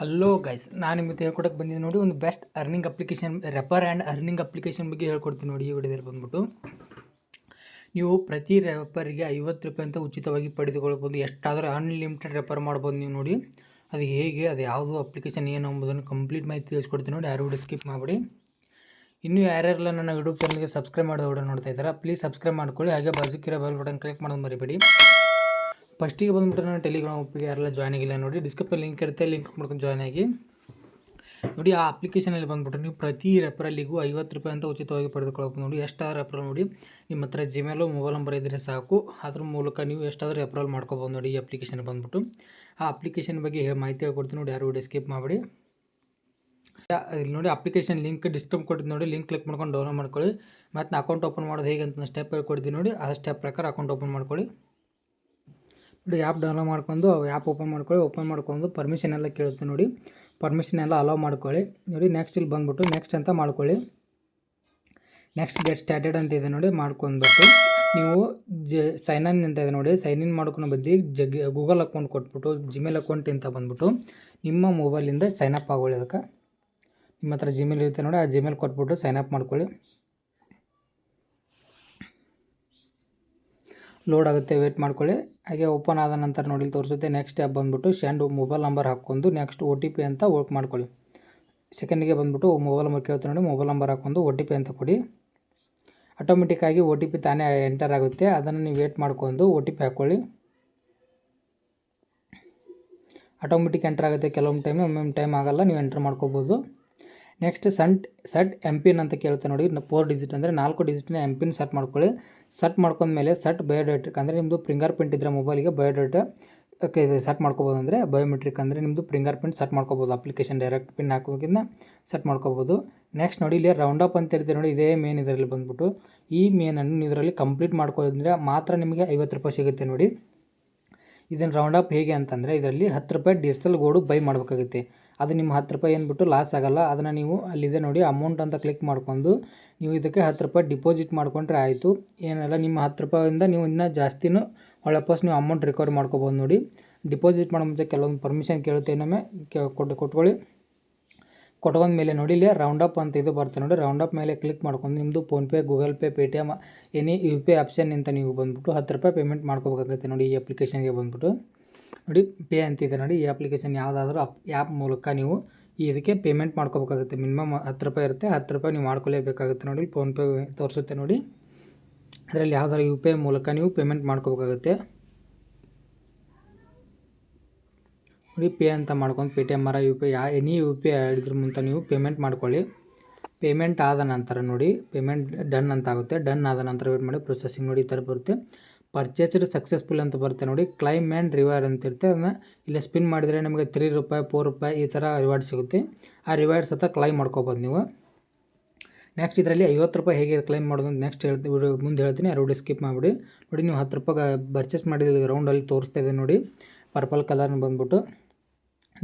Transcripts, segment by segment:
Hello guys ನಾನು ನಿಮಗೆ ಹೇಳ್ಕೊಡಕ್ಕೆ ಬಂದಿದ್ದೆ ನೋಡಿ, ಒಂದು best earning application ರೆಪರ್ and earning application ಬಗ್ಗೆ ಹೇಳ್ಕೊಡ್ತೀನಿ ನೋಡಿ, ಈ ವಿಡಿಯೋದಲ್ಲಿ ಬಂದ್ಬಿಟ್ಟು. ನೀವು ಪ್ರತಿ ರೆಪರಿಗೆ ಐವತ್ತು ರೂಪಾಯಿ ಅಂತ ಉಚಿತವಾಗಿ ಪಡೆದುಕೊಳ್ಬೋದು. ಎಷ್ಟಾದರೂ ಅನ್ಲಿಮಿಟೆಡ್ ರೆಫರ್ ಮಾಡ್ಬೋದು ನೀವು ನೋಡಿ. ಅದು ಹೇಗೆ, ಅದು ಯಾವುದು ಅಪ್ಲಿಕೇಶನ್ ಏನು ಎಂಬುದನ್ನು ಕಂಪ್ಲೀಟ್ ಮಾಹಿತಿ ತಿಳಿಸ್ಕೊಡ್ತೀನಿ ನೋಡಿ, ಯಾರು ವಿಡಿಯೋ ಸ್ಕಿಪ್ ಮಾಡಿಬಿಡಿ. ಇನ್ನೂ ಯಾರ್ಯಾರೆಲ್ಲ ನನ್ನ ಯೂಟ್ಯೂಬ್ ಚಾನಲ್ಗೆ ಸಬ್ಸ್ಕ್ರೈಬ್ ಮಾಡೋದು ನೋಡ್ತಾ ಇದ್ದಾರೆ ಪ್ಲೀಸ್ ಸಬ್ಸ್ಕ್ರೈಬ್ ಮಾಡ್ಕೊಳ್ಳಿ. ಹಾಗೆ ಬಾಜುಕಿರೋ ಬೆಲ್ ಬಟನ್ ಕ್ಲಿಕ್ ಮಾಡೋದು ಮರಿಬೇಡಿ. ಫಸ್ಟಿಗೆ ಬಂದ್ಬಿಟ್ಟು ನಾನು ಟೆಲಿಗ್ರಾಮ್ ಗ್ರೂಪಿಗೆ ಯಾರೆಲ್ಲ ಜಾಯ್ನ್ ಆಗಿಲ್ಲ ನೋಡಿ ಡಿಸ್ಕ್ರಿಪ್ಷನ್ ಲಿಂಕ್ ಇರುತ್ತೆ ಲಿಂಕ್ ಮಾಡ್ಕೊಂಡು ಜಾಯ್ನ್ ಆಗಿ. ನೋಡಿ, ಆ ಅಪ್ಲಿಕೇಶನಲ್ಲಿ ಬಂದ್ಬಿಟ್ರೆ ನೀವು ಪ್ರತಿ ರೆಫರಲ್ಲಿಗೂ ಐವತ್ತು ರೂಪಾಯಿ ಅಂತ ಉಚಿತವಾಗಿ ಪಡೆದುಕೊಳ್ಳಬಹುದು ನೋಡಿ. ಎಷ್ಟಾದ್ರೂ ರೆಫರಲ್ ನೋಡಿ. ನಿಮ್ಮ ಹತ್ರ ಜಿಮೇಲು ಮೊಬೈಲ್ ನಂಬರ್ ಇದ್ದರೆ ಸಾಕು. ಅದ್ರ ಮೂಲಕ ನೀವು ಎಷ್ಟಾದರೂ ರೆಫರಲ್ ಮಾಡ್ಕೋಬೋದು ನೋಡಿ ಈ ಅಪ್ಲಿಕೇಶನ್ ಬಂದ್ಬಿಟ್ಟು. ಆ ಅಪ್ಲಿಕೇಶನ್ ಬಗ್ಗೆ ಮಾಹಿತಿ ಕೊಡ್ತೀನಿ ನೋಡಿ. ಯಾರು ವಿಡಿಯೋ ಸ್ಕಿಪ್ ಮಾಡಿ ಇಲ್ಲಿ ನೋಡಿ ಅಪ್ಲಿಕೇಶನ್ ಲಿಂಕ್ ಡಿಸ್ಕ್ರಿಪ್ ಕೊಟ್ಟಿದ್ದು ನೋಡಿ. ಲಿಂಕ್ ಕ್ಲಿಕ್ ಮಾಡ್ಕೊಂಡು ಡೌನ್ಲೋಡ್ ಮಾಡ್ಕೊಳ್ಳಿ. ಮತ್ತು ಅಕೌಂಟ್ ಓಪನ್ ಮಾಡೋದು ಹೇಗೆ ಅಂತ ಸ್ಟೆಪ್ ಹೇಳ್ಕೊಡ್ತೀನಿ ನೋಡಿ. ಆ ಸ್ಟೆಪ್ ಪ್ರಕಾರ ಅಕೌಂಟ್ ಓಪನ್ ಮಾಡ್ಕೊಳ್ಳಿ. ಆ್ಯಪ್ ಡೌನ್ಲೋಡ್ ಮಾಡ್ಕೊಂಡು ಆ್ಯಪ್ ಓಪನ್ ಮಾಡ್ಕೊಳ್ಳಿ ಓಪನ್ ಮಾಡ್ಕೊಂಡು ಪರ್ಮಿಷನ್ ಎಲ್ಲ ಕೇಳುತ್ತೆ ನೋಡಿ. ಪರ್ಮಿಷನ್ ಎಲ್ಲ ಅಲೋ ಮಾಡ್ಕೊಳ್ಳಿ. ನೋಡಿ ನೆಕ್ಸ್ಟ್ ಇಲ್ಲಿ ಬಂದ್ಬಿಟ್ಟು ನೆಕ್ಸ್ಟ್ ಅಂತ ಮಾಡ್ಕೊಳ್ಳಿ. ನೆಕ್ಸ್ಟ್ ಗೆಟ್ ಸ್ಟಾರ್ಟೆಡ್ ಅಂತ ಇದೆ ನೋಡಿ, ಮಾಡ್ಕೊಂಡ್ಬಿಟ್ಟು ನೀವು ಜ ಸೈನ್ ಇನ್ ಅಂತ ಇದೆ ನೋಡಿ. ಸೈನ್ ಇನ್ ಮಾಡ್ಕೊಂಡು ಬದ್ದಿ ಜಗ್ ಗೂಗಲ್ ಅಕೌಂಟ್ ಕೊಟ್ಬಿಟ್ಟು ಜಿಮೇಲ್ ಅಕೌಂಟ್ ಅಂತ ಬಂದ್ಬಿಟ್ಟು ನಿಮ್ಮ ಮೊಬೈಲಿಂದ ಸೈನ್ ಅಪ್ ಆಗೋಳಿ ಅದಕ್ಕೆ ನಿಮ್ಮ ಹತ್ರ ಜಿಮೇಲ್ ಇರುತ್ತೆ ನೋಡಿ, ಆ ಜಿಮೇಲ್ ಕೊಟ್ಬಿಟ್ಟು ಸೈನ್ ಅಪ್ ಮಾಡ್ಕೊಳ್ಳಿ. ಲೋಡ್ ಆಗುತ್ತೆ ವೇಟ್ ಮಾಡ್ಕೊಳ್ಳಿ. ಹಾಗೆ ಓಪನ್ ಆದ ನಂತರ ನೋಡಿ ತೋರಿಸುತ್ತೆ ನೆಕ್ಸ್ಟ್ ಆ್ಯಪ್ ಬಂದುಬಿಟ್ಟು ಸೆಂಡ್ ಮೊಬೈಲ್ ನಂಬರ್ ಹಾಕ್ಕೊಂಡು ನೆಕ್ಸ್ಟ್ ಒ ಟಿ ಪಿ ಅಂತ ವರ್ಕ್ ಮಾಡ್ಕೊಳ್ಳಿ. ಸೆಕೆಂಡಿಗೆ ಬಂದುಬಿಟ್ಟು ಮೊಬೈಲ್ ನಂಬರ್ ಕೇಳ್ತಾರೆ ನೋಡಿ ಮೊಬೈಲ್ ನಂಬರ್ ಹಾಕ್ಕೊಂಡು ಒ ಟಿ ಪಿ ಅಂತ ಕೊಡಿ. ಆಟೋಮೆಟಿಕ್ಕಾಗಿ ಒ ಟಿ ಪಿ ತಾನೇ ಎಂಟರ್ ಆಗುತ್ತೆ. ಅದನ್ನು ನೀವು ವೇಟ್ ಮಾಡ್ಕೊಂಡು ಒ ಟಿ ಪಿ ಹಾಕ್ಕೊಳ್ಳಿ ಆಟೋಮೆಟಿಕ್ ಎಂಟರ್ ಆಗುತ್ತೆ. ಕೆಲವೊಂದು ಟೈಮ್ ಒಮ್ಮೊಮ್ಮೆ ಟೈಮ್ ಆಗಲ್ಲ, ನೀವು ಎಂಟರ್ ಮಾಡ್ಕೋಬೋದು. ನೆಕ್ಸ್ಟ್ ಸಂಟ್ ಸಟ್ ಎಂ ಪಿನ್ ಅಂತ ಕೇಳುತ್ತೆ ನೋಡಿ. ಫೋರ್ ಡಿಜಿಟ್ ಅಂದರೆ ನಾಲ್ಕು ಡಿಜಿಟ್ನ ಎಂ ಪಿನ್ ಸೆಟ್ ಮಾಡ್ಕೊಳ್ಳಿ. ಸೆಟ್ ಮಾಡ್ಕೊಂಡ್ಮೇಲೆ ಸೆಟ್ ಬಯೋಡೆಟ್ರಿಕ್ ಅಂದರೆ ನಿಮ್ಮದು ಫಿಂಗರ್ ಪ್ರಿಂಟ್ ಇದ್ದರೆ ಮೊಬೈಲಿಗೆ ಬಯೋಡೇಟಾ ಇದು ಸೆಟ್ ಮಾಡ್ಕೋಬೋದು ಅಂದರೆ ಬಯೋಮೆಟ್ರಿಕ್ ಅಂದರೆ ನಿಮ್ಮದು ಫಿಂಗರ್ ಪ್ರಿಂಟ್ ಸೆಟ್ ಮಾಡ್ಕೋಬೋದು. ಅಪ್ಲಿಕೇಶನ್ ಡೈರೆಕ್ಟ್ ಪಿನ್ ಹಾಕೋಕ್ಕಿಂತ ಸೆಟ್ ಮಾಡ್ಕೋಬೋದು. ನೆಕ್ಸ್ಟ್ ನೋಡಿ, ಇಲ್ಲಿ ರೌಂಡ್ ಅಪ್ ಅಂತ ಇರ್ತೀವಿ ನೋಡಿ. ಇದೇ ಮೇನ್ ಇದರಲ್ಲಿ ಬಂದ್ಬಿಟ್ಟು. ಈ ಮೇನನ್ನು ನೀವು ಇದರಲ್ಲಿ ಕಂಪ್ಲೀಟ್ ಮಾಡ್ಕೋದ್ರೆ ಮಾತ್ರ ನಿಮಗೆ ಐವತ್ತು ರೂಪಾಯಿ ಸಿಗುತ್ತೆ ನೋಡಿ. ಇದನ್ನು ರೌಂಡ್ ಅಪ್ ಹೇಗೆ ಅಂತಂದರೆ, ಇದರಲ್ಲಿ ಹತ್ತು ರೂಪಾಯಿ ಡಿಜಿಟಲ್ ಗೋಡು ಬೈ ಮಾಡಬೇಕಾಗುತ್ತೆ. ಅದು ನಿಮ್ಮ ಹತ್ತು ರೂಪಾಯಿ ಏನ್ಬಿಟ್ಟು ಲಾಸ್ ಆಗಲ್ಲ. ಅದನ್ನು ನೀವು ಅಲ್ಲಿದೆ ನೋಡಿ ಅಮೌಂಟ್ ಅಂತ ಕ್ಲಿಕ್ ಮಾಡ್ಕೊಂಡು ನೀವು ಇದಕ್ಕೆ ಹತ್ತು ರೂಪಾಯಿ ಡಿಪಾಸಿಟ್ ಮಾಡ್ಕೊಂಡ್ರೆ ಆಯಿತು. ಏನಲ್ಲ, ನಿಮ್ಮ ಹತ್ತು ರೂಪಾಯಿಂದ ನೀವು ಇನ್ನೂ ಜಾಸ್ತಿನೂ ಒಳಪಸ್ ನೀವು ಅಮೌಂಟ್ ರಿಕವರಿ ಮಾಡ್ಕೋಬೋದು ನೋಡಿ. ಡಿಪಾಸಿಟ್ ಮಾಡೋ ಮುಂಚೆ ಕೆಲವೊಂದು ಪರ್ಮಿಷನ್ ಕೇಳುತ್ತೆ, ಇನ್ನೊಮ್ಮೆ ಕೊಟ್ಟು ಕೊಟ್ಕೊಳ್ಳಿ. ಕೊಟ್ಕೊಂಡ ಮೇಲೆ ನೋಡಿ, ಇಲ್ಲಿ ರೌಂಡ್ ಅಪ್ ಅಂತ ಇದು ಬರುತ್ತೆ ನೋಡಿ. ರೌಂಡ್ ಅಪ್ ಮೇಲೆ ಕ್ಲಿಕ್ ಮಾಡ್ಕೊಂಡು ನಿಮ್ಮದು PhonePe Google Pay Paytm any U P I option ಅಂತ ನೀವು ಬಂದ್ಬಿಟ್ಟು ಹತ್ತು ರೂಪಾಯಿ ಪೇಮೆಂಟ್ ಮಾಡ್ಕೋಬೇಕಾಗುತ್ತೆ ನೋಡಿ ಈ ಅಪ್ಲಿಕೇಶನ್ಗೆ ಬಂದ್ಬಿಟ್ಟು. ನೋಡಿ, ಪೇ ಅಂತಿದೆ ನೋಡಿ, ಈ ಅಪ್ಲಿಕೇಶನ್ ಯಾವುದಾದ್ರೂ ಅಪ್ ಆ್ಯಪ್ ಮೂಲಕ ನೀವು ಇದಕ್ಕೆ ಪೇಮೆಂಟ್ ಮಾಡ್ಕೋಬೇಕಾಗುತ್ತೆ. ಮಿನಿಮಮ್ ಹತ್ತು ರೂಪಾಯಿ ಇರುತ್ತೆ, ಹತ್ತು ರೂಪಾಯಿ ನೀವು ಮಾಡ್ಕೊಳ್ಳೇಬೇಕಾಗುತ್ತೆ ನೋಡಿ ಫೋನ್ಪೇ ತೋರಿಸುತ್ತೆ ನೋಡಿ. ಅದರಲ್ಲಿ ಯಾವ್ದಾದ್ರು ಯು ಪಿ ಐ ಮೂಲಕ ನೀವು ಪೇಮೆಂಟ್ ಮಾಡ್ಕೋಬೇಕಾಗುತ್ತೆ. ನೋಡಿ, ಪೇ ಅಂತ ಮಾಡ್ಕೊಂಡು ಪೇ ಟಿ ಎಂ ಆರ ಯು ಪಿ ಐ ಯಾ ಎನಿ ಯು ಪಿ ಐ ಇದ್ರ ಮುಂತ ನೀವು ಪೇಮೆಂಟ್ ಮಾಡ್ಕೊಳ್ಳಿ. ಪೇಮೆಂಟ್ ಆದ ನಂತರ ನೋಡಿ ಪೇಮೆಂಟ್ ಡನ್ ಅಂತ ಆಗುತ್ತೆ. ಡನ್ ಆದ ನಂತರ ವೇಟ್ ಮಾಡಿ ಪ್ರೊಸೆಸಿಂಗ್ ನೋಡಿ, ಈ ಥರ ಬರುತ್ತೆ. ಪರ್ಚೇಸ್ಡ್ ಸಕ್ಸಸ್ಫುಲ್ ಅಂತ ಬರುತ್ತೆ ನೋಡಿ. ಕ್ಲೈಮ್ ಆ್ಯಂಡ್ ರಿವಾರ್ಡ್ ಅಂತ ಇರುತ್ತೆ. ಅದನ್ನ ಇಲ್ಲಿ ಸ್ಪಿನ್ ಮಾಡಿದರೆ ನಿಮಗೆ ತ್ರೀ ರೂಪಾಯಿ ಫೋರ್ ರೂಪಾಯಿ ಈ ಥರ ರಿವಾರ್ಡ್ ಸಿಗುತ್ತೆ. ಆ ರಿವಾರ್ಡ್ಸ್ ಹತ್ರ ಕ್ಲೈಮ್ ಮಾಡ್ಕೋಬೋದು ನೀವು. ನೆಕ್ಸ್ಟ್ ಇದರಲ್ಲಿ ಐವತ್ತು ರೂಪಾಯಿ ಹೇಗೆ ಕ್ಲೈಮ್ ಮಾಡೋದು ಅಂತ ನೆಕ್ಸ್ಟ್ ಹೇಳ್ತೀವಿ ಮುಂದೆ ಹೇಳ್ತೀನಿ. ಆ ವಿಡಿಯೋ ಸ್ಕಿಪ್ ಮಾಡಿಬಿಡಿ. ನೋಡಿ ನೀವು ಹತ್ತು ರೂಪಾಯಿ ಪರ್ಚೇಸ್ ಮಾಡಿದ ರೌಂಡಲ್ಲಿ ತೋರಿಸ್ತಾ ಇದೆ ನೋಡಿ. ಪರ್ಪಲ್ ಕಲರ್ನ ಬಂದ್ಬಿಟ್ಟು.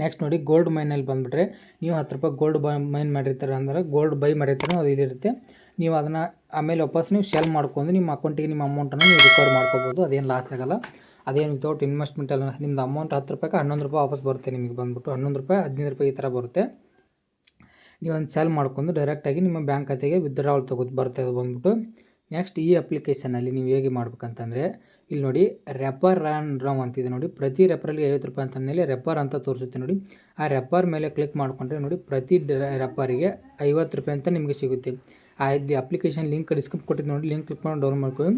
ನೆಕ್ಸ್ಟ್ ನೋಡಿ ಗೋಲ್ಡ್ ಮೈನಲ್ಲಿ ಬಂದುಬಿಟ್ರೆ ನೀವು ಹತ್ತು ರೂಪಾಯಿ ಗೋಲ್ಡ್ ಬೈ ಮೈನ್ ಮಾಡಿರ್ತಾರೆ ಅಂದ್ರೆ ಗೋಲ್ಡ್ ಬೈ ಮಾಡಿರ್ತಾರೆ ಅದು ಇದಿರುತ್ತೆ ನೀವು ಅದನ್ನು ಆಮೇಲೆ ವಾಪಸ್ ನೀವು ಶೆಲ್ ಮಾಡ್ಕೊಂಡು ನಿಮ್ಮ ಅಕೌಂಟಿಗೆ ನಿಮ್ಮ ಅಮೌಂಟನ್ನು ನೀವು ರಿಕವರ್ ಮಾಡ್ಕೋಬೋದು. ಅದೇನು ಲಾಸ್ ಆಗಲ್ಲ. ಅದೇನು ವಿತೌಟ್ ಇನ್ವೆಸ್ಟ್ಮೆಂಟ್ ಅಲ್ಲ ನಿಮ್ದು ಅಮೌಂಟ್ ಹತ್ತು ರೂಪಾಯಿಗೆ ಹನ್ನೊಂದು ರೂಪಾಯಿ ವಾಪಸ್ ಬರುತ್ತೆ ನಿಮಗೆ ಬಂದ್ಬಿಟ್ಟು. ಹನ್ನೊಂದು ರೂಪಾಯಿ, ಹದಿನೈದು ರೂಪಾಯಿ ಈ ಥರ ಬರುತ್ತೆ. ನೀವು ಒಂದು ಸೆಲ್ ಮಾಡ್ಕೊಂಡು ಡೈರೆಕ್ಟಾಗಿ ನಿಮ್ಮ ಬ್ಯಾಂಕ್ ಖಾತೆಗೆ ವಿತ್ಡ್ರಾವಲ್ ತಗೋ ಬರುತ್ತೆ ಅದು ಬಂದ್ಬಿಟ್ಟು. ನೆಕ್ಸ್ಟ್ ಈ ಅಪ್ಲಿಕೇಶನಲ್ಲಿ ನೀವು ಹೇಗೆ ಮಾಡ್ಬೇಕಂತಂದರೆ, ಇಲ್ಲಿ ನೋಡಿ ರೆಪರ್ ಆ್ಯಂಡ್ ರಮ್ ಅಂತಿದೆ ನೋಡಿ. ಪ್ರತಿ ರೆಪರಲ್ಲಿ ಐವತ್ತು ರೂಪಾಯಿ ಅಂತಂದಮೇಲೆ ರೆಪರ್ ಅಂತ ತೋರಿಸುತ್ತೆ ನೋಡಿ. ಆ ರೆಪರ್ ಮೇಲೆ ಕ್ಲಿಕ್ ಮಾಡಿಕೊಂಡ್ರೆ ನೋಡಿ ಪ್ರತಿ ರೆಪರಿಗೆ ಐವತ್ತು ರೂಪಾಯಿ ಅಂತ ನಿಮಗೆ ಸಿಗುತ್ತೆ. ಇಲ್ಲಿ ಅಪ್ಲಿಕೇಶನ್ ಲಿಂಕ್ ಡಿಸ್ಕ್ರಿಪ್ ಕೊಟ್ಟಿದ್ದು ನೋಡಿ ಲಿಂಕ್ ಕ್ಲಿಕ್ ಮಾಡಿ ಡೌನ್ ಮಾಡ್ಕೊಳ್ಳಿ.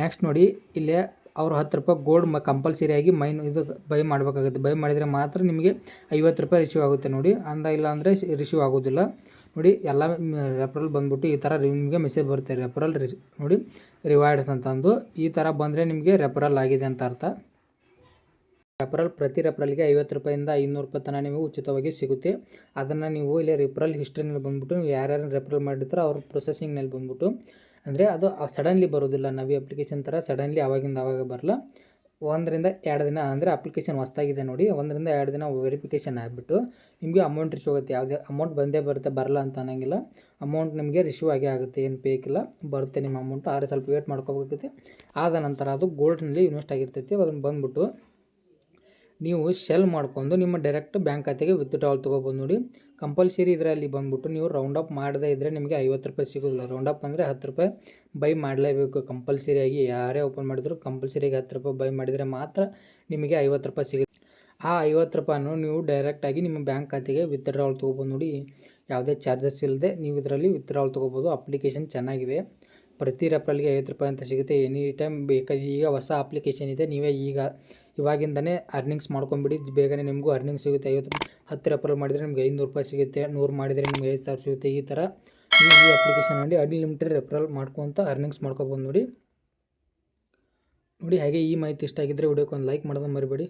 ನೆಕ್ಸ್ಟ್ ನೋಡಿ, ಇಲ್ಲೇ ಅವರು ಹತ್ತು ರೂಪಾಯಿ ಗೋಲ್ಡ್ ಮ ಕಂಪಲ್ಸರಿಯಾಗಿ ಮೈನ್ ಇದು ಬೈ ಮಾಡಬೇಕಾಗುತ್ತೆ. ಬೈ ಮಾಡಿದರೆ ಮಾತ್ರ ನಿಮಗೆ ಐವತ್ತು ರೂಪಾಯಿ ರಿಸೀವ್ ಆಗುತ್ತೆ ನೋಡಿ. ಅಂದ ಇಲ್ಲ ಅಂದರೆ ರಿಸೀವ್ ಆಗೋದಿಲ್ಲ. ನೋಡಿ, ಎಲ್ಲ ರೆಫರಲ್ ಬಂದುಬಿಟ್ಟು ಈ ಥರ ನಿಮಗೆ ಮೆಸೇಜ್ ಬರುತ್ತೆ. ರೆಫರಲ್ ರಿ ನೋಡಿ ರಿವಾರ್ಡ್ಸ್ ಅಂತಂದು ಈ ಥರ ಬಂದರೆ ನಿಮಗೆ ರೆಫರಲ್ ಆಗಿದೆ ಅಂತ ಅರ್ಥ. ರೆಫರಲ್ ಪ್ರತಿ ರೆಫರಲ್ಗೆ ಐವತ್ತು ರೂಪಾಯಿಂದ ಐನೂರು ರೂಪಾಯಿ ತನಕ ನಿಮಗೆ ಉಚಿತವಾಗಿ ಸಿಗುತ್ತೆ. ಅದನ್ನು ನೀವು ಇಲ್ಲಿ ರೆಫರಲ್ ಹಿಸ್ಟ್ರಿನಲ್ಲಿ ಬಂದ್ಬಿಟ್ಟು ನೀವು ಯಾರ್ಯಾರು ರೆಫರಲ್ ಮಾಡಿರ್ತಾರೋ ಅವ್ರ ಪ್ರೊಸೆಸಿಂಗ್ನಲ್ಲಿ ಬಂದ್ಬಿಟ್ಟು, ಅಂದರೆ ಅದು ಸಡನ್ಲಿ ಬರೋದಿಲ್ಲ. ನವಿ ಅಪ್ಲಿಕೇಶನ್ ಥರ ಸಡನ್ಲಿ ಆವಾಗಿಂದ ಆವಾಗ ಬರಲ್ಲ ಒಂದರಿಂದ ಎರಡು ದಿನ, ಅಂದರೆ ಅಪ್ಲಿಕೇಶನ್ ಹೊಸ್ತಾಗಿದೆ ನೋಡಿ, ಒಂದರಿಂದ ಎರಡು ದಿನ ವೆರಿಫಿಕೇಷನ್ ಆಗಿಬಿಟ್ಟು ನಿಮಗೆ ಅಮೌಂಟ್ ರಿಶ್ಯೂ ಆಗುತ್ತೆ ಯಾವುದೇ ಅಮೌಂಟ್ ಬಂದೇ ಬರುತ್ತೆ ಬರಲ್ಲ ಅಂತ ಅನ್ನೋಂಗಿಲ್ಲ. ಅಮೌಂಟ್ ನಿಮಗೆ ರಿಶ್ಯೂ ಆಗೇ ಆಗುತ್ತೆ. ಏನು ಬೇಕಿಲ್ಲ, ಬರುತ್ತೆ ನಿಮ್ಮ ಅಮೌಂಟು ಆದರೆ ಸ್ವಲ್ಪ ವೇಟ್ ಮಾಡ್ಕೋಬೇಕಾಗುತ್ತೆ. ಆದ ನಂತರ ಅದು ಗೋಲ್ಡ್ನಲ್ಲಿ ಇನ್ವೆಸ್ಟ್ ಆಗಿರ್ತೈತಿ. ಅದನ್ನು ಬಂದ್ಬಿಟ್ಟು ನೀವು ಶೆಲ್ ಮಾಡ್ಕೊಂಡು ನಿಮ್ಮ ಡೈರೆಕ್ಟ್ ಬ್ಯಾಂಕ್ ಖಾತೆಗೆ ವಿತ್ಡ್ರಾವಲ್ ತೊಗೋಬೋದು ನೋಡಿ. ಕಂಪಲ್ಸರಿ ಇದರಲ್ಲಿ ಬಂದುಬಿಟ್ಟು ನೀವು ರೌಂಡ್ ಅಪ್ ಮಾಡದೇ ಇದ್ದರೆ ನಿಮಗೆ ಐವತ್ತು ರೂಪಾಯಿ ಸಿಗೋದಿಲ್ಲ. ರೌಂಡ್ ಅಪ್ ಅಂದರೆ ಹತ್ತು ರೂಪಾಯಿ ಬೈ ಮಾಡಲೇಬೇಕು. ಕಂಪಲ್ಸರಿಯಾಗಿ ಯಾರೇ ಓಪನ್ ಮಾಡಿದ್ರು ಕಂಪಲ್ಸರಿಯಾಗಿ ಹತ್ತು ರೂಪಾಯಿ ಬೈ ಮಾಡಿದರೆ ಮಾತ್ರ ನಿಮಗೆ ಐವತ್ತು ರೂಪಾಯಿ ಸಿಗುತ್ತೆ. ಆ ಐವತ್ತು ರೂಪಾಯನ್ನು ನೀವು ಡೈರೆಕ್ಟಾಗಿ ನಿಮ್ಮ ಬ್ಯಾಂಕ್ ಖಾತೆಗೆ ವಿತ್ಡ್ರಾವಲ್ ತೊಗೋಬೋದು ನೋಡಿ. ಯಾವುದೇ ಚಾರ್ಜಸ್ ಇಲ್ಲದೆ ನೀವು ಇದರಲ್ಲಿ ವಿತ್ಡ್ರಾವಲ್ ತೊಗೋಬೋದು. ಅಪ್ಲಿಕೇಶನ್ ಚೆನ್ನಾಗಿದೆ. ಪ್ರತಿ ರೆಫರಲ್ಗೆ ಐವತ್ತು ರೂಪಾಯಿ ಅಂತ ಸಿಗುತ್ತೆ. ಎನಿ ಟೈಮ್ ಬೇಕಾದ ಈಗ ಹೊಸ ಅಪ್ಲಿಕೇಶನ್ ಇದೆ. ನೀವೇ ಈಗ ಇವಾಗಿಂದನೇ ಅರ್ನಿಂಗ್ಸ್ ಮಾಡ್ಕೊಂಬಿಡಿ. ಬೇಗನೆ ನಿಮಗೂ ಅರ್ನಿಂಗ್ ಸಿಗುತ್ತೆ. ಐವತ್ತು ಹತ್ತು ರೆಫರಲ್ ಮಾಡಿದರೆ ನಿಮ್ಗೆ ಐನೂರು ರೂಪಾಯಿ ಸಿಗುತ್ತೆ. ನೂರು ಮಾಡಿದರೆ ನಿಮ್ಗೆ ಐದು ಸಾವಿರ ಸಿಗುತ್ತೆ. ಈ ಥರ ನೀವು ಈ ಅಪ್ಲಿಕೇಶನಲ್ಲಿ ಅನ್ಲಿಮಿಟೆಡ್ ರೆಫರಲ್ ಮಾಡ್ಕೊತ ಅರ್ನಿಂಗ್ಸ್ ಮಾಡ್ಕೊಬೋದು ನೋಡಿ. ನೋಡಿ, ಹಾಗೆ ಈ ಮಾಹಿತಿ ಇಷ್ಟ ಆಗಿದ್ದರೆ ವಿಡಿಯೋಕ್ಕೆ ಒಂದು ಲೈಕ್ ಮಾಡೋದನ್ನ ಮರಿಬೇಡಿ.